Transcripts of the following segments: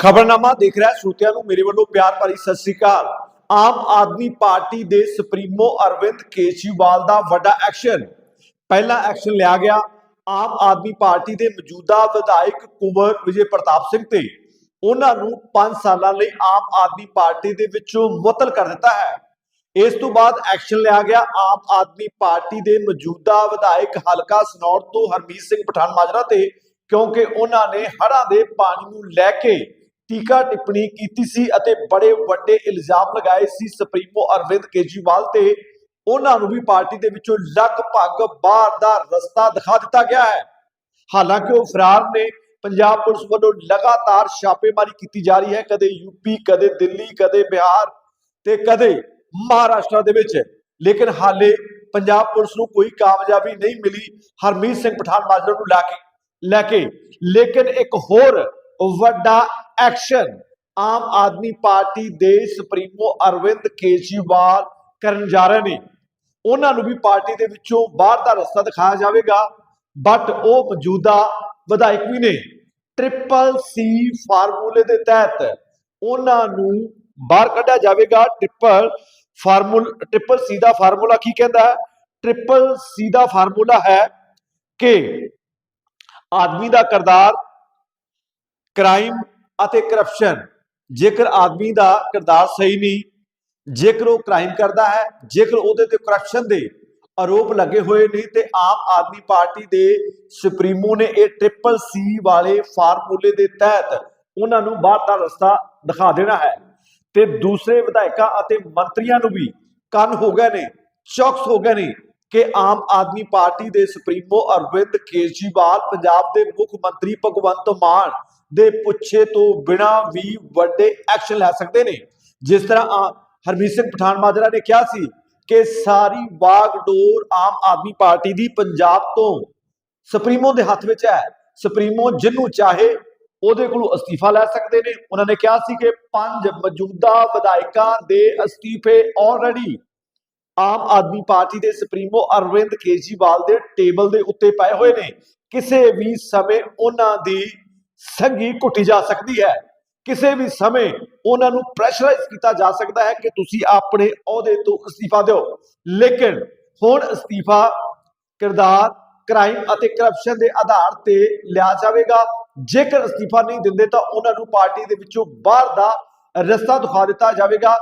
ਖਬਰਨਾਮਾ ਦੇਖ ਰਿਹਾ ਸਰੋਤਿਆਂ ਨੂੰ ਮੇਰੇ ਵੱਲੋਂ ਪਿਆਰ ਭਰੀ ਸਤਿ ਸ੍ਰੀ ਅਕਾਲ। ਆਮ ਆਦਮੀ ਪਾਰਟੀ ਦੇ ਸੁਪਰੀਮੋ ਅਰਵਿੰਦ ਕੇਜਰੀਵਾਲ ਦਾ ਵੱਡਾ ਐਕਸ਼ਨ। ਪਹਿਲਾ ਐਕਸ਼ਨ ਲਿਆ ਗਿਆ ਆਮ ਆਦਮੀ ਪਾਰਟੀ ਦੇ ਮੌਜੂਦਾ ਵਿਧਾਇਕ ਕੁੰਵਰ ਵਿਜੇ ਪ੍ਰਤਾਪ ਸਿੰਘ ਤੇ। ਉਹਨਾਂ ਨੂੰ 5 ਸਾਲਾਂ ਲਈ ਆਮ ਆਦਮੀ ਪਾਰਟੀ ਦੇ ਵਿੱਚੋਂ ਮੁਅੱਤਲ ਕਰ ਦਿੱਤਾ ਹੈ। ਇਸ ਤੋਂ ਬਾਅਦ ਐਕਸ਼ਨ ਲਿਆ ਗਿਆ ਆਮ ਆਦਮੀ ਪਾਰਟੀ ਦੇ ਮੌਜੂਦਾ ਵਿਧਾਇਕ ਹਲਕਾ ਸਨੌਰ ਤੋਂ ਹਰਮੀਤ ਸਿੰਘ ਪਠਾਨ ਮਾਜਰਾ ਤੇ, ਕਿਉਂਕਿ ਉਹਨਾਂ ਨੇ ਹੜ੍ਹਾਂ ਦੇ ਪਾਣੀ ਨੂੰ ਲੈ ਕੇ ਟੀਕਾ ਟਿੱਪਣੀ ਕੀਤੀ ਸੀ ਅਤੇ ਬੜੇ ਵੱਡੇ ਇਲਜ਼ਾਮ ਲਗਾਏ ਸੀ ਸੁਪਰੀਮੋ ਅਰਵਿੰਦ ਕੇਜਰੀਵਾਲ ਤੇ। ਉਹਨਾਂ ਨੂੰ ਵੀ ਪਾਰਟੀ ਦੇ ਵਿੱਚੋਂ ਲਗਭਗ ਬਾਹਰ ਦਾ ਰਸਤਾ ਦਿਖਾ ਦਿੱਤਾ ਗਿਆ ਹੈ। ਹਾਲਾਂਕਿ ਉਹ ਫਰਾਰ ਨੇ। ਪੰਜਾਬ ਪੁਲਿਸ ਵੱਲੋਂ ਲਗਾਤਾਰ ਛਾਪੇਮਾਰੀ ਕੀਤੀ ਜਾ ਰਹੀ ਹੈ। ਕਦੇ ਯੂਪੀ ਕਦੇ ਦਿੱਲੀ, ਕਦੇ ਬਿਹਾਰ ਤੇ ਕਦੇ ਮਹਾਰਾਸ਼ਟਰ ਦੇ ਵਿੱਚ। ਲੇਕਿਨ ਹਾਲੇ ਪੰਜਾਬ ਪੁਲਿਸ ਨੂੰ ਕੋਈ ਕਾਮਯਾਬੀ ਨਹੀਂ ਮਿਲੀ। ਹਰਮੀਤ ਸਿੰਘ ਪਠਾਨ ਮਾਜਰਾ ਨੂੰ ਲਾ ਕੇ ਲੈ ਕੇ। ਲੇਕਿਨ ਇੱਕ ਹੋਰ ਵੱਡਾ ਐਕਸ਼ਨ ਆਮ ਆਦਮੀ ਪਾਰਟੀ ਦੇ ਸੁਪਰੀਮੋ ਅਰਵਿੰਦ ਕੇਜਰੀਵਾਲ ਕਰਨ ਜਾ ਰਹੇ ਨੇ। ਉਹਨਾਂ ਨੂੰ ਵੀ ਪਾਰਟੀ ਦੇ ਵਿੱਚੋਂ ਬਾਹਰ ਦਾ ਰਸਤਾ ਦਿਖਾਇਆ ਜਾਵੇਗਾ। ਬਟ ਉਹ ਮੌਜੂਦਾ ਵਿਧਾਇਕ ਵੀ ਨੇ। ਟ੍ਰਿਪਲ ਸੀ ਫਾਰਮੂਲੇ ਦੇ ਤਹਿਤ ਉਹਨਾਂ ਨੂੰ ਬਾਹਰ ਕੱਢਿਆ ਜਾਵੇਗਾ। ਟ੍ਰਿਪਲ ਫਾਰਮੂਲ ਟ੍ਰਿਪਲ ਸੀ ਦਾ ਫਾਰਮੂਲਾ ਕੀ ਕਹਿੰਦਾ ਹੈ? ਟ੍ਰਿਪਲ ਸੀ ਦਾ ਫਾਰਮੂਲਾ ਹੈ ਕਿ ਆਦਮੀ ਦਾ ਕਰਦਾਰ ਕ੍ਰਾਈਮ ਅਤੇ ਕਰਪਸ਼ਨ ਜੇਕਰ ਆਦਮੀ ਦਾ ਕਿਰਦਾਰ ਸਹੀ ਨਹੀਂ, ਜੇਕਰ ਉਹ ਕ੍ਰਾਈਮ ਕਰਦਾ ਹੈ, ਜੇਕਰ ਉਹਦੇ ਤੇ ਕਰਪਸ਼ਨ ਦੇ ਆਰੋਪ ਲੱਗੇ ਹੋਏ ਨੇ, ਤੇ ਆਮ ਆਦਮੀ ਪਾਰਟੀ ਦੇ ਸੁਪਰੀਮੋ ਨੇ ਇਹ ਟ੍ਰਿਪਲ ਸੀ ਵਾਲੇ ਫਾਰਮੂਲੇ ਦੇ ਤਹਿਤ ਉਹਨਾਂ ਨੂੰ ਬਾਹਰ ਦਾ ਰਸਤਾ ਦਿਖਾ ਦੇਣਾ ਹੈ। ਤੇ ਦੂਸਰੇ ਵਿਧਾਇਕਾਂ ਅਤੇ ਮੰਤਰੀਆਂ ਨੂੰ ਵੀ ਕੰਨ ਹੋ ਗਏ ਨੇ, ਚੌਕਸ ਹੋ ਗਏ ਨੇ ਕਿ ਆਮ ਆਦਮੀ ਪਾਰਟੀ ਦੇ ਸੁਪਰੀਮੋ ਅਰਵਿੰਦ ਕੇਜਰੀਵਾਲ ਪੰਜਾਬ ਦੇ ਮੁੱਖ ਮੰਤਰੀ ਭਗਵੰਤ ਮਾਨ ਦੇ ਪੁੱਛੇ ਤੋਂ ਬਿਨਾ ਵੀ ਵੱਡੇ ਐਕਸ਼ਨ ਲੈ ਸਕਦੇ ਨੇ। ਜਿਸ ਤਰ੍ਹਾਂ ਹਰਮੀਤ ਸਿੰਘ ਪਠਾਨ ਮਾਜਰਾ ਨੇ ਕਿਹਾ ਸੀ ਕਿ ਸਾਰੀ ਬਾਗਡੋਰ ਆਮ ਆਦਮੀ ਪਾਰਟੀ ਦੀ ਪੰਜਾਬ ਤੋਂ ਸੁਪਰੀਮੋ ਦੇ ਹੱਥ ਵਿੱਚ ਹੈ। ਸੁਪਰੀਮੋ ਜਿਹਨੂੰ ਚਾਹੇ ਉਹਦੇ ਕੋਲੋਂ ਅਸਤੀਫਾ ਲੈ ਸਕਦੇ ਨੇ। ਉਹਨਾਂ ਨੇ ਕਿਹਾ ਸੀ ਕਿ ਪੰਜ ਮੌਜੂਦਾ ਵਿਧਾਇਕਾਂ ਦੇ ਅਸਤੀਫੇ ਆਲਰੇਡੀ ਆਮ ਆਦਮੀ ਪਾਰਟੀ ਦੇ ਸੁਪਰੀਮੋ ਅਰਵਿੰਦ ਕੇਜਰੀਵਾਲ ਦੇ ਟੇਬਲ ਦੇ ਉੱਤੇ ਪਏ ਹੋਏ ਨੇ। ਕਿਸੇ ਵੀ ਸਮੇਂ ਉਹਨਾਂ ਦੀ ਸੰਗੀ ਘੁੱਟੀ ਜਾ ਸਕਦੀ ਹੈ। ਕਿਸੇ ਵੀ ਸਮੇਂ ਉਹਨਾਂ ਨੂੰ ਪ੍ਰੈਸ਼ਰਾਈਜ਼ ਕੀਤਾ ਜਾ ਸਕਦਾ ਹੈ ਕਿ ਤੁਸੀਂ ਆਪਣੇ ਅਹੁਦੇ ਤੋਂ ਅਸਤੀਫਾ ਦਿਓ। ਲੇਕਿਨ ਹੁਣ ਅਸਤੀਫਾ ਕਿਰਦਾਰ ਕ੍ਰਾਈਮ ਅਤੇ ਕਰਪਸ਼ਨ ਦੇ ਆਧਾਰ ਤੇ ਲਿਆ ਜਾਵੇਗਾ। ਜੇਕਰ ਅਸਤੀਫਾ ਨਹੀਂ ਦਿੰਦੇ ਤਾਂ ਉਹਨਾਂ ਨੂੰ ਪਾਰਟੀ ਦੇ ਵਿੱਚੋਂ ਬਾਹਰ ਦਾ ਰਸਤਾ ਦਿਖਾ ਦਿੱਤਾ ਜਾਵੇਗਾ,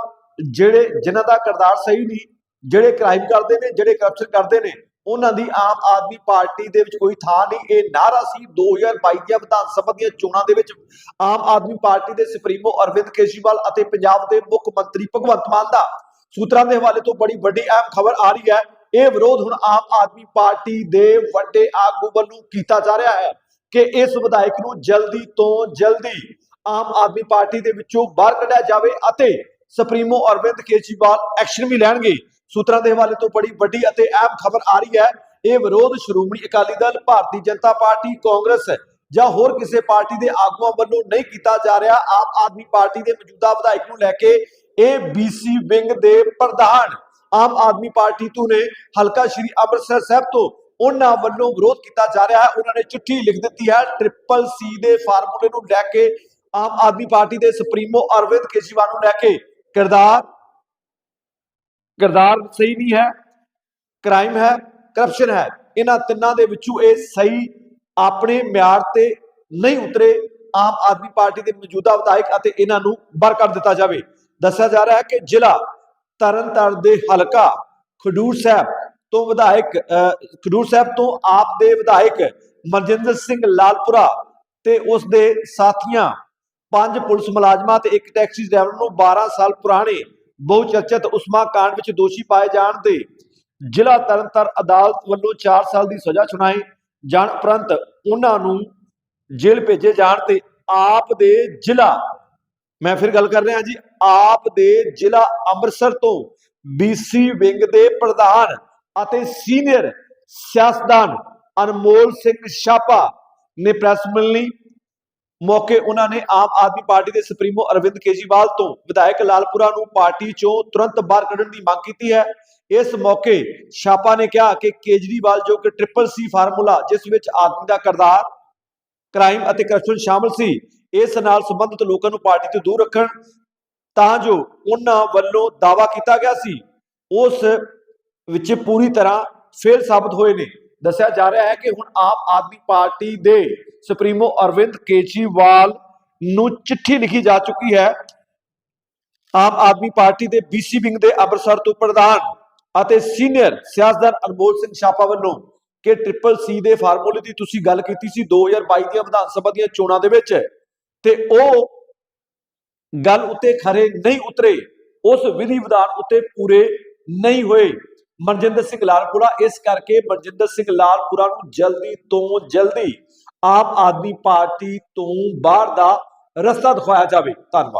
ਜਿਹੜੇ ਜਿਨ੍ਹਾਂ ਦਾ ਕਿਰਦਾਰ ਸਹੀ ਨਹੀਂ ਜਿਹੜੇ ਕ੍ਰਾਈਮ ਕਰਦੇ ਨੇ, ਜਿਹੜੇ ਕਰਪਸ਼ਨ ਕਰਦੇ ਨੇ, ਉਹਨਾਂ ਦੀ ਆਮ ਆਦਮੀ ਪਾਰਟੀ ਦੇ ਵਿੱਚ ਕੋਈ ਥਾਂ ਨਹੀਂ। ਇਹ ਨਾਰਾ ਸੀ 2022 ਦੀਆਂ ਵਿਧਾਨ ਸਭਾ ਦੀਆਂ ਚੋਣਾਂ ਦੇ ਵਿੱਚ ਆਮ ਆਦਮੀ ਪਾਰਟੀ ਦੇ ਸੁਪਰੀਮੋ ਅਰਵਿੰਦ ਕੇਜਰੀਵਾਲ ਅਤੇ ਪੰਜਾਬ ਦੇ ਮੁੱਖ ਮੰਤਰੀ ਭਗਵੰਤ ਮਾਨ ਦਾ ਸੂਤਰਾਂ ਦੇ ਹਵਾਲੇ ਤੋਂ ਬੜੀ ਵੱਡੀ ਅਹਿਮ ਖਬਰ ਆ ਰਹੀ ਹੈ। ਇਹ ਵਿਰੋਧ ਹੁਣ ਆਮ ਆਦਮੀ ਪਾਰਟੀ ਦੇ ਵੱਡੇ ਆਗੂ ਵੱਲੋਂ ਕੀਤਾ ਜਾ ਰਿਹਾ ਹੈ ਕਿ ਇਸ ਵਿਧਾਇਕ ਨੂੰ ਜਲਦੀ ਤੋਂ ਜਲਦੀ ਆਮ ਆਦਮੀ ਪਾਰਟੀ ਦੇ ਵਿੱਚੋਂ ਬਾਹਰ ਕੱਢਿਆ ਜਾਵੇ ਅਤੇ ਸੁਪਰੀਮੋ ਅਰਵਿੰਦ ਕੇਜਰੀਵਾਲ ਐਕਸ਼ਨ ਵੀ ਲੈਣਗੇ। ਸੂਤਰਾਂ ਦੇ ਹਵਾਲੇ ਤੋਂ ਬੜੀ ਵੱਡੀ ਅਤੇ ਅਹਿਮ ਖਬਰ ਆ ਰਹੀ ਹੈ। ਇਹ ਵਿਰੋਧ ਸ਼੍ਰੋਮਣੀ ਅਕਾਲੀ ਦਲ, ਭਾਰਤੀ ਜਨਤਾ ਪਾਰਟੀ, ਕਾਂਗਰਸ ਜਾਂ ਹੋਰ ਕਿਸੇ ਪਾਰਟੀ ਦੇ ਆਗੂਆਂ ਵੱਲੋਂ ਨਹੀਂ ਕੀਤਾ ਜਾ ਰਿਹਾ। ਆਮ ਆਦਮੀ ਪਾਰਟੀ ਦੇ ਮੌਜੂਦਾ ਵਿਧਾਇਕ ਨੂੰ ਲੈ ਕੇ ਇਹ ਬੀਸੀ ਵਿੰਗ ਦੇ ਪ੍ਰਧਾਨ ਆਮ ਆਦਮੀ ਪਾਰਟੀ ਤੋਂ ਨੇ ਹਲਕਾ ਸ਼੍ਰੀ ਅੰਮ੍ਰਿਤਸਰ ਸਾਹਿਬ ਤੋਂ ਉਹਨਾਂ ਵੱਲੋਂ ਵਿਰੋਧ ਕੀਤਾ ਜਾ ਰਿਹਾ ਹੈ। ਉਹਨਾਂ ਨੇ ਚਿੱਠੀ ਲਿਖ ਦਿੱਤੀ ਹੈ। ਟ੍ਰਿਪਲ ਸੀ ਦੇ ਫਾਰਮੂਲੇ ਨੂੰ ਲੈ ਕੇ ਆਮ ਆਦਮੀ ਪਾਰਟੀ ਦੇ ਸੁਪਰੀਮੋ ਅਰਵਿੰਦ ਕੇਜਰੀਵਾਲ ਨੂੰ ਲੈ ਕੇ ਕਿਰਦਾਰ ਕਿਰਦਾਰ ਸਹੀ ਨਹੀਂ ਹੈ ਕ੍ਰਾਈਮ ਹੈ ਕਰਪਸ਼ਨ ਹੈ। ਇਹਨਾਂ ਤਿੰਨਾਂ ਦੇ ਵਿੱਚੋਂ ਇਹ ਸਹੀ ਆਪਣੇ ਮਿਆਰ ਤੇ ਨਹੀਂ ਉਤਰੇ। ਆਮ ਆਦਮੀ ਪਾਰਟੀ ਦੇ ਮੌਜੂਦਾ ਵਿਧਾਇਕ ਅਤੇ ਇਹਨਾਂ ਨੂੰ ਬਾਹਰ ਦਿੱਤਾ ਜਾਵੇ। ਦੱਸਿਆ ਜਾ ਰਿਹਾ ਹੈ ਕਿ ਜ਼ਿਲ੍ਹਾ ਤਰਨਤਾਰਨ ਦੇ ਹਲਕਾ ਖਡੂਰ ਸਾਹਿਬ ਤੋਂ ਵਿਧਾਇਕ ਖਡੂਰ ਸਾਹਿਬ ਤੋਂ ਆਪ ਦੇ ਵਿਧਾਇਕ ਮਨਜਿੰਦਰ ਸਿੰਘ ਲਾਲਪੁਰਾ ਤੇ ਉਸ ਦੇ ਸਾਥੀਆਂ ਪੰਜ ਪੁਲਿਸ ਮੁਲਾਜ਼ਮਾਂ ਤੇ ਇੱਕ ਟੈਕਸੀ ਡਰਾਈਵਰ ਨੂੰ 12 ਸਾਲ ਪੁਰਾਣੇ ਬਹੁ ਚਰਚਿਤ ਉਸਮਾ ਕਾਂਡ ਵਿੱਚ ਦੋਸ਼ੀ ਪਾਏ ਜਾਣ ਦੇ ਜ਼ਿਲ੍ਹਾ ਤਰਨਤਾਰਨ ਅਦਾਲਤ ਵੱਲੋਂ 4 ਸਾਲ ਦੀ ਸਜ਼ਾ ਸੁਣਾਈ ਜਾਣ ਉਪਰੰਤ ਉਹਨਾਂ ਨੂੰ ਜੇਲ੍ਹ ਭੇਜੇ ਜਾਣ ਤੇ ਆਪ ਦੇ ਜ਼ਿਲ੍ਹਾ, ਮੈਂ ਫਿਰ ਗੱਲ ਕਰ ਰਿਹਾ ਜੀ, ਆਪ ਦੇ ਜ਼ਿਲ੍ਹਾ ਅੰਮ੍ਰਿਤਸਰ ਤੋਂ ਬੀਸੀ ਵਿੰਗ ਦੇ ਪ੍ਰਧਾਨ ਅਤੇ ਸੀਨੀਅਰ ਸਿਆਸਤਦਾਨ ਅਨਮੋਲ ਸਿੰਘ ਛਾਪਾ ਨੇ ਪ੍ਰੈਸ ਮਿਲਣੀ ਮੌਕੇ ਉਹਨਾਂ ਨੇ ਆਮ ਆਦਮੀ ਪਾਰਟੀ ਦੇ ਸੁਪਰੀਮੋ ਅਰਵਿੰਦ ਕੇਜਰੀਵਾਲ ਤੋਂ ਵਿਧਾਇਕ ਲਾਲਪੁਰਾ ਨੂੰ ਪਾਰਟੀ ਚੋਂ ਤੁਰੰਤ ਬਾਹਰ ਕੱਢਣ ਦੀ ਮੰਗ ਕੀਤੀ ਹੈ। ਇਸ ਮੌਕੇ ਛਾਪਾ ਨੇ ਕਿਹਾ ਕਿ ਕੇਜਰੀਵਾਲ ਜੋ ਕਿ ਟ੍ਰਿਪਲ ਸੀ ਫਾਰਮੂਲਾ, ਜਿਸ ਵਿੱਚ ਆਦਮੀ ਦਾ ਕਰਦਾਰ ਕ੍ਰਾਈਮ ਅਤੇ ਕਰਪਸ਼ਨ ਸ਼ਾਮਲ ਸੀ, ਇਸ ਨਾਲ ਸੰਬੰਧਿਤ ਲੋਕਾਂ ਨੂੰ ਪਾਰਟੀ ਤੋਂ ਦੂਰ ਰੱਖਣ ਤਾਂ ਜੋ ਉਹਨਾਂ ਵੱਲੋਂ ਦਾਵਾ ਕੀਤਾ ਗਿਆ ਸੀ। ਉਸ ਵਿੱਚ ਪੂਰੀ ਤਰ੍ਹਾਂ ਫੇਲ ਸਾਬਤ ਹੋਏ ਨੇ। ਦੱਸਿਆ ਜਾ ਰਿਹਾ ਹੈ ਕਿ ਹੁਣ ਆਮ ਆਦਮੀ ਪਾਰਟੀ ਦੇ ਸੁਪਰੀਮੋ ਅਰਵਿੰਦ ਕੇਜਰੀਵਾਲ ਨੂੰ ਚਿੱਠੀ ਲਿਖੀ ਜਾ ਚੁੱਕੀ ਹੈ। ਆਮ ਆਦਮੀ ਪਾਰਟੀ ਦੇ ਬੀਸੀ ਵਿੰਗ ਦੇ ਅੰਮ੍ਰਿਤਸਰ ਤੋਂ ਪ੍ਰਧਾਨ ਅਤੇ ਸੀਨੀਅਰ ਸਿਆਸਤਦਾਨ ਅਨਮੋਲ ਸਿੰਘ ਛਾਪਾ ਵੱਲੋਂ ਕਿ ਟ੍ਰਿਪਲ ਸੀ ਦੇ ਫਾਰਮੂਲੇ ਦੀ ਤੁਸੀਂ ਗੱਲ ਕੀਤੀ ਸੀ 2022 ਦੀਆਂ ਵਿਧਾਨ ਸਭਾ ਦੀਆਂ ਚੋਣਾਂ ਦੇ ਵਿੱਚ ਤੇ ਉਹ ਗੱਲ ਉੱਤੇ ਖਰੇ ਨਹੀਂ ਉਤਰੇ। ਉਸ ਵਿਧੀ ਵਿਧਾਨ ਉੱਤੇ ਪੂਰੇ ਨਹੀਂ ਹੋਏ। ਮਨਜਿੰਦਰ ਸਿੰਘ ਲਾਲਪੁਰਾ ਇਸ ਕਰਕੇ ਮਨਜਿੰਦਰ ਸਿੰਘ ਲਾਲਪੁਰਾ ਨੂੰ ਜਲਦੀ ਤੋਂ ਜਲਦੀ ਆਮ ਆਦਮੀ ਪਾਰਟੀ ਤੋਂ ਬਾਹਰ ਦਾ ਰਸਤਾ ਦਿਖਾਇਆ ਜਾਵੇ। ਧੰਨਵਾਦ।